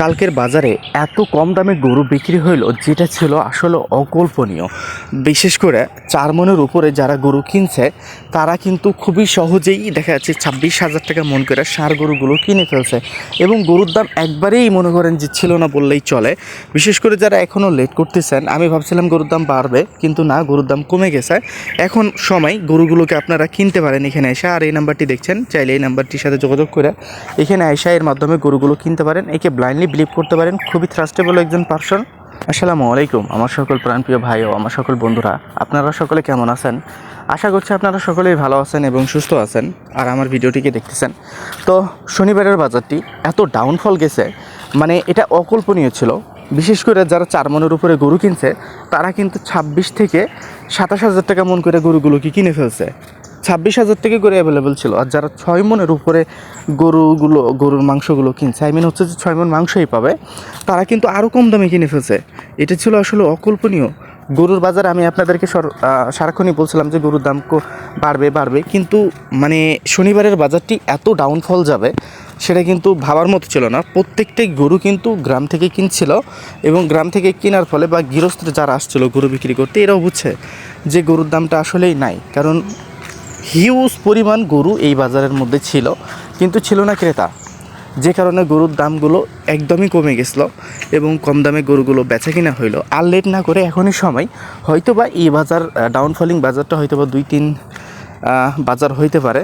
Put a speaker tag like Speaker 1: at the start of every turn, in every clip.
Speaker 1: কালকের বাজারে এত কম দামে গরু বিক্রি হইল, যেটা ছিল আসলে অকল্পনীয়। বিশেষ করে চার মনের উপরে যারা গরু কিনছে, তারা কিন্তু খুবই সহজেই দেখা যাচ্ছে ছাব্বিশ হাজার টাকা মন করে সার গরুগুলো কিনে ফেলছে। এবং গরুর দাম একবারেই মনে করেন যে ছিল না বললেই চলে। বিশেষ করে যারা এখনও লেট করতেছেন, আমি ভাবছিলাম গরুর দাম বাড়বে, কিন্তু না, গরুর দাম কমে গেছে। এখন সময় গরুগুলোকে আপনারা কিনতে পারেন এখানে এসে। আর এই নাম্বারটি দেখছেন, চাইলে এই নাম্বারটির সাথে যোগাযোগ করে এখানে আয়সা এর মাধ্যমে গরুগুলো কিনতে পারেন। একে ব্লাইন্ডলি বিলিভ করতে পারেন, খুবই থ্রাস্টেবল একজন পার্সন আসসালামু আলাইকুম, আমার সকল প্রাণপ্রিয় ভাই ও আমার সকল বন্ধুরা, আপনারা সকলে কেমন আছেন? আশা করছি আপনারা সকলেই ভালো আছেন এবং সুস্থ আছেন, আর আমার ভিডিওটিকে দেখতেছেন। তো শনিবারের বাজারটি এত ডাউনফল গেছে মানে এটা অকল্পনীয় ছিল। বিশেষ করে যারা চার মনের উপরে গরু কিনছে, তারা কিন্তু ছাব্বিশ থেকে সাতাশ হাজার টাকা মন করে গরুগুলোকে কিনে ফেলছে। ছাব্বিশ হাজার থেকে করে অ্যাভেলেবেল ছিল। আর যারা ছয় মনের উপরে গরুগুলো, গরুর মাংসগুলো কিনছে আই মিন হচ্ছে যে ছয় মন মাংসই পাবে, তারা কিন্তু আরও কম দামে কিনে ফেলছে। এটা ছিল আসলে অকল্পনীয়। গরুর বাজার আমি আপনাদেরকে সর- সারাক্ষণই বলছিলাম যে গরুর দাম বাড়বে বাড়বে। কিন্তু মানে শনিবারের বাজারটি এত ডাউনফল যাবে, সেটা কিন্তু ভাবার মতো ছিল না। প্রত্যেকটাই গরু কিন্তু গ্রাম থেকে কিনছিল এবং গ্রাম থেকে কেনার ফলে বা গৃহস্থ যারা আসছিল গরু বিক্রি করতে, এরাও বুঝছে যে গরুর দামটা আসলেই নাই। কারণ হিউজ পরিমাণ গরু এই বাজারের মধ্যে ছিল, কিন্তু ছিল না ক্রেতা। যে কারণে গরুর দামগুলো একদমই কমে গেছিল এবং কম দামে গরুগুলো বেচা কিনা হইল। আর লেট না করে এখনই সময় হয়তো বা এই বাজার ডাউনফলিং বাজারটা হয়তো বা দুই তিন বাজার হইতে পারে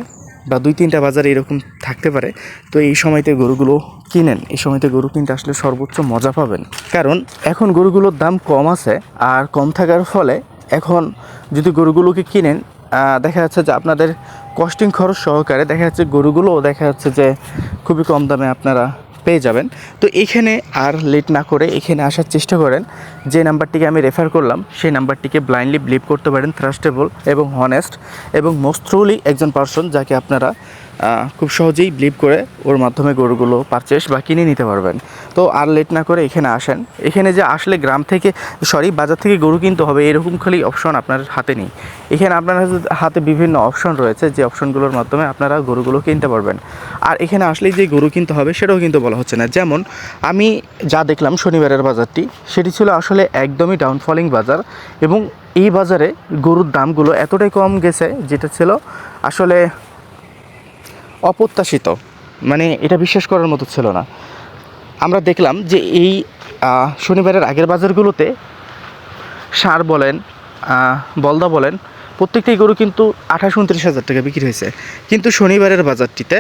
Speaker 1: বা দুই তিনটা বাজার এরকম থাকতে পারে। তো এই সময়তে গরুগুলো কিনেন, এই সময়তে গরু কিনতে আসলে সর্বোচ্চ মজা পাবেন। কারণ এখন গরুগুলোর দাম কম আছে, আর কম থাকার ফলে এখন যদি গরুগুলোকে কিনেন দেখা যাচ্ছে যে আপনাদের কস্টিং খরচ সহকারে দেখা যাচ্ছে গরুগুলোও দেখা যাচ্ছে যে খুবই কম দামে আপনারা পেয়ে যাবেন। তো এখানে আর লেট না করে এখানে আসার চেষ্টা করেন। যে নাম্বারটিকে আমি রেফার করলাম, সেই নাম্বারটিকে ব্লাইন্ডলি বিলিভ করতে পারেন থ্রাস্টেবল এবং হনেস্ট এবং মোস্ট ট্রুলি একজন পার্সন যাকে আপনারা খুব সহজেই বিলিভ করে ওর মাধ্যমে গরুগুলো পারচেস বা কিনে নিতে পারবেন। তো আর লেট না করে এখানে আসেন। এখানে যে আসলে গ্রাম থেকে সরি বাজার থেকে গরু কিনতে হবে, এরকম খালি অপশন আপনার হাতে নেই। এখানে আপনার হাতে বিভিন্ন অপশন রয়েছে, যে অপশনগুলোর মাধ্যমে আপনারা গরুগুলো কিনতে পারবেন। আর এখানে আসলেই যে গরু কিনতে হবে, সেটাও কিন্তু বলা হচ্ছে না। যেমন, আমি যা দেখলাম শনিবারের বাজারটি, সেটি ছিল আসলে একদমই ডাউনফলিং বাজার এবং এই বাজারে গরুর দামগুলো এতটাই কম গেছে, যেটা ছিল আসলে অপ্রত্যাশিত। মানে এটা বিশ্বাস করার মতো ছিল না। আমরা দেখলাম যে এই শনিবারের আগের বাজারগুলোতে সার বলেন বলদা বলেন, প্রত্যেকটি গরু কিন্তু আঠাশ, উনত্রিশ হাজার টাকা বিক্রি হয়েছে। কিন্তু শনিবারের বাজারটিতে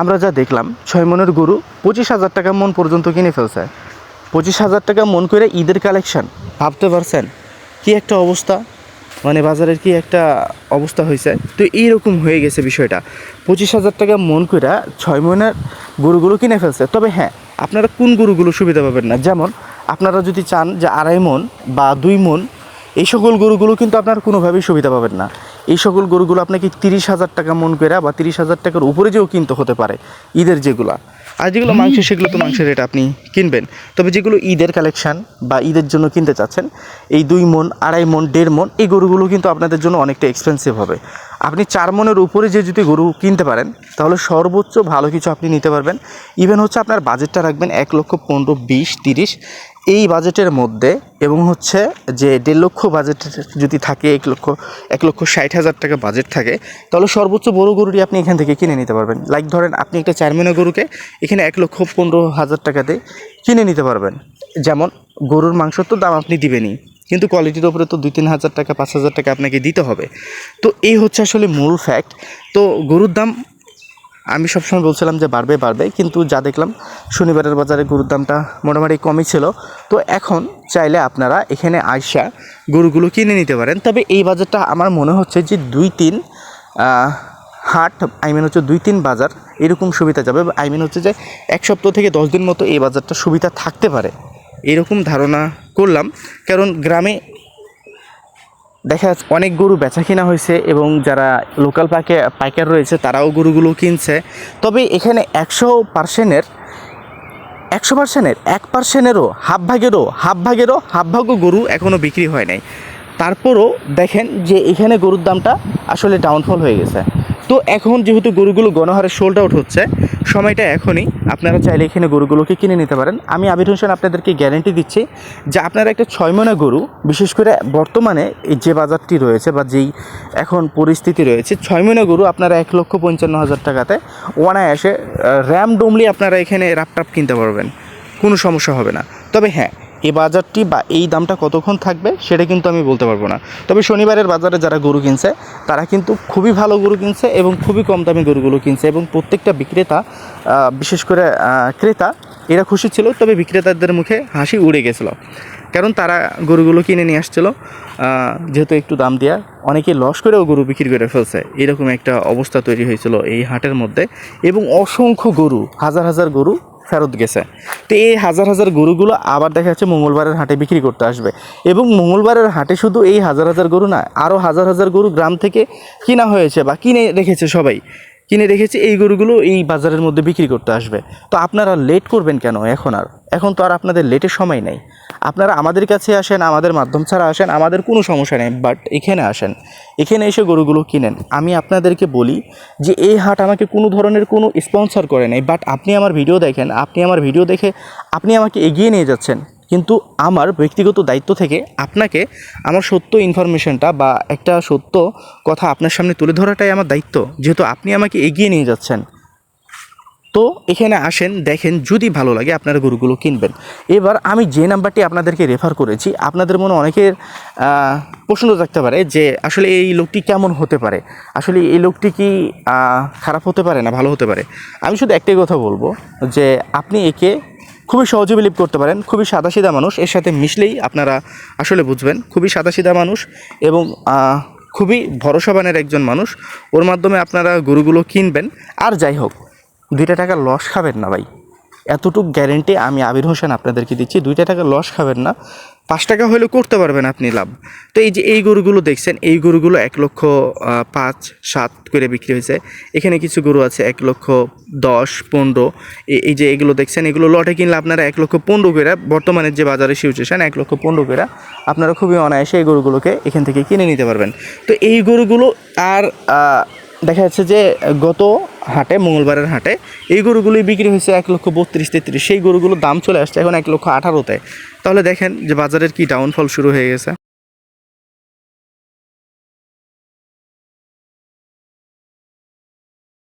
Speaker 1: আমরা যা দেখলাম, ছয় মনের গরু পঁচিশ হাজার টাকা মন পর্যন্ত কিনে ফেলছে। পঁচিশ হাজার টাকা মন করে ঈদের কালেকশান, ভাবতে পারছেন কি একটা অবস্থা? মানে বাজারের কি একটা অবস্থা হয়েছে? তো এইরকম হয়ে গেছে বিষয়টা। পঁচিশ হাজার টাকা মন করে ছয় মনের গরুগুলো কিনে ফেলছে। তবে হ্যাঁ আপনারা কোন গরুগুলো সুবিধা পাবেন না? যেমন, আপনারা যদি চান যে আড়াই মন বা দুই মন, এই সকল গরুগুলো কিন্তু আপনার কোনোভাবেই সুবিধা পাবেন না। এই সকল গরুগুলো আপনাকে তিরিশ হাজার টাকা মন করে বা তিরিশ হাজার টাকার উপরে যেও কিনতে হতে পারে, ঈদের যেগুলা। আর যেগুলো মাংস সেগুলো তো মাংসের রেট আপনি কিনবেন। তবে যেগুলো ঈদের কালেকশান বা ঈদের জন্য কিনতে চাচ্ছেন এই দুই মন আড়াই মন দেড় মন এই গরুগুলো কিন্তু আপনাদের জন্য অনেকটা এক্সপেন্সিভ হবে। আপনি চার মনের উপরে যে যদি গরু কিনতে পারেন, তাহলে সর্বোচ্চ ভালো কিছু আপনি নিতে পারবেন। ইভেন হচ্ছে আপনার বাজেটটা রাখবেন এক লক্ষ পনেরো, বিশ, তিরিশ। এই বাজেটের মধ্যে এবং হচ্ছে যে দেড় লক্ষ বাজেট যদি থাকে, এক লক্ষ এক লক্ষ ষাট হাজার টাকা বাজেট থাকে, তাহলে সর্বোচ্চ বড় গরুটি আপনি এখান থেকে কিনে নিতে পারবেন। লাইক ধরেন আপনি একটা চারমেনা গরুকে এখানে এক লক্ষ পনেরো হাজার টাকাতে কিনে নিতে পারবেন। যেমন গরুর মাংসর তো দাম আপনি দিবেনই। কিন্তু কোয়ালিটির ওপরে তো দুই তিন হাজার টাকা, পাঁচ হাজার টাকা আপনাকে দিতে হবে। তো এই হচ্ছে আসলে মূল ফ্যাক্ট তো গরুর দাম, আমি সবসময় বলছিলাম যে বাড়বে বাড়বে, কিন্তু যা দেখলাম, শনিবারের বাজারে গরুর দামটা মোটামুটি কমই ছিল। তো এখন চাইলে আপনারা এখানে আইসা গরুগুলো কিনে নিতে পারেন। তবে এই বাজারটা আমার মনে হচ্ছে যে দুই তিন হাট আই মিন হচ্ছে দুই তিন বাজার এরকম সুবিধা যাবে। আই মিন হচ্ছে যে এক সপ্তাহ থেকে দশ দিন মতো এই বাজারটা সুবিধা থাকতে পারে। এরকম ধারণা করলাম। কারণ গ্রামে দেখা যাচ্ছে অনেক গরু বেচা কিনা হয়েছে এবং যারা লোকাল পাকে পাইকার রয়েছে তারাও গরুগুলো কিনছে। তবে এখানে একশো পার্সেন্টের একশো পার্সেন্টের, এক পার্সেন্টেরও, হাফ ভাগেরও হাফ ভাগেরও, হাফ ভাগও গরু এখনও বিক্রি হয় নাই। তারপরও দেখেন যে এখানে গরুর দামটা আসলে ডাউনফল হয়ে গেছে। তো এখন যেহেতু গরুগুলো গণহারে সোল্ড আউট হচ্ছে সময়টা এখনই। আপনারা চাইলে এখানে গরুগুলোকে কিনে নিতে পারেন। আমি আবির হোসেন আপনাদেরকে গ্যারেন্টি দিচ্ছি যে আপনারা একটা ছয় মনে গরু, বিশেষ করে বর্তমানে এই যে বাজারটি রয়েছে বা যেই এখন পরিস্থিতি রয়েছে ছয় মনে গরু আপনারা এক লক্ষ পঞ্চান্ন হাজার টাকাতে অনায়াসে র্যাম ডোমলি আপনারা এখানে র্যাপটাপ কিনতে পারবেন। কোনো সমস্যা হবে না। তবে হ্যাঁ এই বাজারটি বা এই দামটা কতক্ষণ থাকবে সেটা কিন্তু আমি বলতে পারব না। তবে শনিবারের বাজারে যারা গরু কিনছে, তারা কিন্তু খুবই ভালো গরু কিনছে এবং খুবই কম দামি গরুগুলো কিনছে এবং প্রত্যেকটা বিক্রেতা বিশেষ করে ক্রেতা, এরা খুশি ছিল, তবে বিক্রেতাদের মুখে হাসি উড়ে গেছিল। কারণ তারা গরুগুলো কিনে নিয়ে আসছিল যেহেতু একটু দাম দেওয়া অনেকে লস করেও গরু বিক্রি করে ফেলছে। এরকম একটা অবস্থা তৈরি হয়েছিল এই হাটের মধ্যে এবং অসংখ্য গরু, হাজার হাজার গরু ফেরত গেছে। তো এই হাজার হাজার গরুগুলো আবার দেখা যাচ্ছে মঙ্গলবারের হাটে বিক্রি করতে আসবে। এবং মঙ্গলবারের হাটে শুধু এই হাজার হাজার গরু না আরও হাজার হাজার গরু গ্রাম থেকে কিনা হয়েছে বা কিনে রেখেছে সবাই। কিনে রেখেছে, এই গরুগুলো এই বাজারের মধ্যে বিক্রি করতে আসবে। তো আপনারা লেট করবেন কেন এখন আর? এখন তো আর আপনাদের লেটের সময় নেই। আপনারা আমাদের কাছে আসেন, আমাদের মাধ্যম ছাড়া আসেন, আমাদের কোনো সমস্যা নেই বাট এখানে আসেন। এখানে এসে গরুগুলো কিনেন। আমি আপনাদেরকে বলি যে, এই হাট আমাকে কোনো ধরনের কোনো স্পন্সর করে নেই বাট আপনি আমার ভিডিও দেখেন, আপনি আমার ভিডিও দেখে আপনি আমাকে এগিয়ে নিয়ে যাচ্ছেন। কিন্তু আমার ব্যক্তিগত দায়িত্ব থেকে আপনাকে আমার সত্য ইনফরমেশনটা বা একটা সত্য কথা আপনার সামনে তুলে ধরাটাই আমার দায়িত্ব, যেহেতু আপনি আমাকে এগিয়ে নিয়ে যাচ্ছেন। তো এখানে আসেন, দেখেন যদি ভালো লাগে আপনারা গরুগুলো কিনবেন। এবার আমি যে নাম্বারটি আপনাদেরকে রেফার করেছি, আপনাদের মনে অনেকের প্রশ্ন থাকতে পারে যে আসলে এই লোকটি কেমন হতে পারে? আসলে এই লোকটি কি খারাপ হতে পারে না ভালো হতে পারে? আমি শুধু একটাই কথা বলব যে আপনি একে খুবই সহজে বিলিভ করতে পারেন, খুবই সাদাসিধা মানুষ, এর সাথে মিশলেই আপনারা আসলে বুঝবেন, খুবই সাদাসিধা মানুষ এবং খুবই ভরসাবানের একজন মানুষ, ওর মাধ্যমে আপনারা গরুগুলো কিনবেন, আর যাই হোক, দুইটা টাকা লস খাবেন না ভাই। এতটুকু গ্যারেন্টি আমি আবির হোসেন আপনাদেরকে দিচ্ছি। দুইটা টাকা লস খাবেন না। পাঁচ টাকা হলেও করতে পারবেন আপনি লাভ। তো এই যে এই গরুগুলো দেখছেন, এই গরুগুলো এক লক্ষ পাঁচ, সাত করে বিক্রি হয়েছে। এখানে কিছু গরু আছে, এক লক্ষ দশ, পনেরো। এই যে এগুলো দেখছেন, এগুলো লটে কিনলে আপনারা এক লক্ষ পনেরো করে, বর্তমানে যে বাজারে সিচুয়েশন এক লক্ষ পনেরো করে, আপনারা খুবই অনায়াসে এই গরুগুলোকে এখান থেকে কিনে নিতে পারবেন। তো এই গরুগুলো আর দেখা যাচ্ছে যে গত হাটে, মঙ্গলবারের হাটে, এই গরুগুলি বিক্রি হয়েছে এক লক্ষ বত্রিশ তেত্রিশ। সেই গরুগুলোর দাম চলে আসছে এখন এক লক্ষ আঠারোতে। তাহলে দেখেন যে বাজারের কি ডাউনফল শুরু হয়ে গেছে।